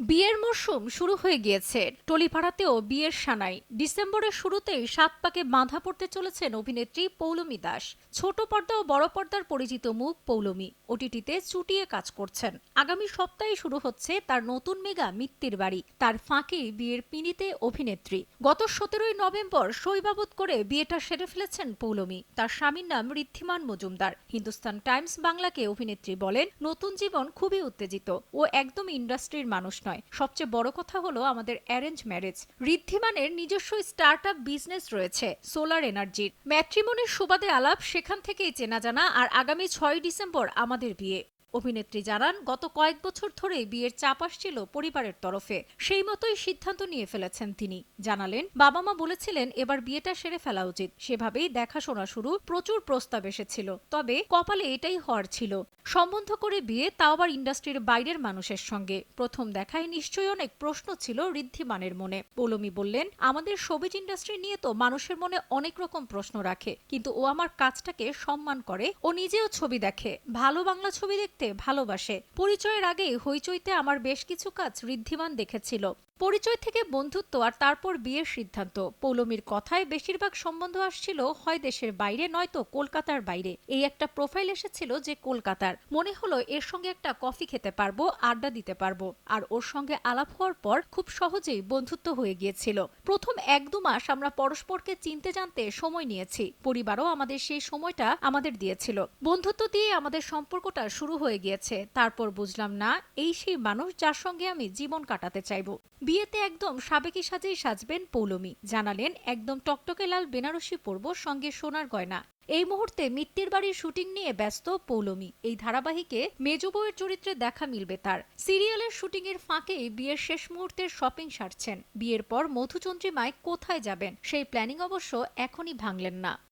বিয়ের মরশুম শুরু হয়ে গিয়েছে। টলিপাড়াতেও বিয়ের সানাই। ডিসেম্বরের শুরুতেই সাত পাকে বাঁধা পড়তে চলেছেন অভিনেত্রী পৌলমী দাস। ছোট পর্দা ও বড় পর্দার পরিচিত মুখ পৌলমী। ওটিটিতে চুটিয়ে কাজ করছেন। আগামী সপ্তাহে শুরু হচ্ছে তার নতুন মেগা মিত্তির বাড়ি। তার ফাঁকেই বিয়ের পিঁড়িতে অভিনেত্রী। গত সতেরোই নভেম্বর সইবাবদ করে বিয়েটা সেরে ফেলেছেন পৌলমী। তার স্বামীর নাম ঋদ্ধিমান মজুমদার। হিন্দুস্তান টাইমস বাংলাকে অভিনেত্রী বলেন, নতুন জীবন খুবই উত্তেজিত। ও একদম ইন্ডাস্ট্রির মানুষ নয়। সবচেয়ে বড় কথা হলো আমাদের অ্যারেঞ্জ ম্যারেজ ঋদ্ধিমানের নিজস্ব স্টার্ট আপ বিজনেস রয়েছে সোলার এনার্জির ম্যাট্রিমনির সুবাদে আলাপ, সেখান থেকেই চেনা জানা, আর আগামী ছয় ডিসেম্বর আমাদের বিয়ে। অভিনেত্রী জানান, গত কয়েক বছর ধরেই বিয়ের চাপ আসছিল পরিবারের তরফে। সেই মতোই সিদ্ধান্ত নিয়ে ফেলেছেন তিনি। জানালেন বাবা মা বলেছিলেন, এবার বিয়েটা সেরে ফেলা উচিত। সেভাবেই দেখাশোনা শুরু, প্রচুর প্রস্তাব এসেছিল। তবে কপালে এটাই হওয়ার ছিল। সম্বন্ধ করে বিয়ে তাও আবার ইন্ডাস্ট্রির বাইরের মানুষের সঙ্গে। প্রথম দেখায় নিশ্চয়ই অনেক প্রশ্ন ছিল ঋদ্ধিমানের মনে। পৌলমী বললেন, আমাদের সবিজ ইন্ডাস্ট্রি নিয়ে তো মানুষের মনে অনেক রকম প্রশ্ন রাখে। কিন্তু ও আমার কাজটাকে সম্মান করে। ও নিজেও ছবি দেখে। ভালো বাংলা ছবি দেখতে ভালোবাসে। পরিচয়ের আগেই হইচইতে আমার বেশ কিছু কাজ ঋদ্ধিমান দেখেছিল। পরিচয় থেকে বন্ধুত্ব আর তারপর বিয়ের সিদ্ধান্ত। পৌলমীর কথায় বেশিরভাগ সম্বন্ধ আসছিল, হয় দেশের বাইরে, নয়তো কলকাতার বাইরে। এই একটা প্রোফাইল এসেছিল যে কলকাতার। মনে হলো এর সঙ্গে একটা কফি খেতে পারব, আড্ডা দিতে পারব। আর ওর সঙ্গে আলাপ হওয়ার পর খুব সহজেই বন্ধুত্ব হয়ে গিয়েছিল। প্রথম এক দু মাস আমরা পরস্পরকে চিনতে জানতে সময় নিয়েছি। পরিবারও আমাদের সেই সময়টা আমাদের দিয়েছিল। বন্ধুত্ব দিয়ে আমাদের সম্পর্কটা শুরু হয়ে গিয়েছে। তারপর বুঝলাম, না, এই সেই মানুষ যার সঙ্গে আমি জীবন কাটাতে চাইব। বিয়েতে একদম সাবেকি সাজেই সাজবেন পৌলমি। জানালেন, একদম টকটকে লাল বেনারসি পরব, সঙ্গে সোনার গয়না। এই মুহূর্তে মিত্তির বাড়ির শুটিং নিয়ে ব্যস্ত পৌলমী। এই ধারাবাহিকে মেজ বউয়ের চরিত্রে দেখা মিলবে তার। সিরিয়ালের শুটিং এর ফাঁকেই বিয়ের শেষ মুহূর্তের শপিং সারছেন। বিয়ের পর মধুচন্দ্রিমায় কোথায় যাবেন? সেই প্ল্যানিং অবশ্য এখনই ভাঙলেন না।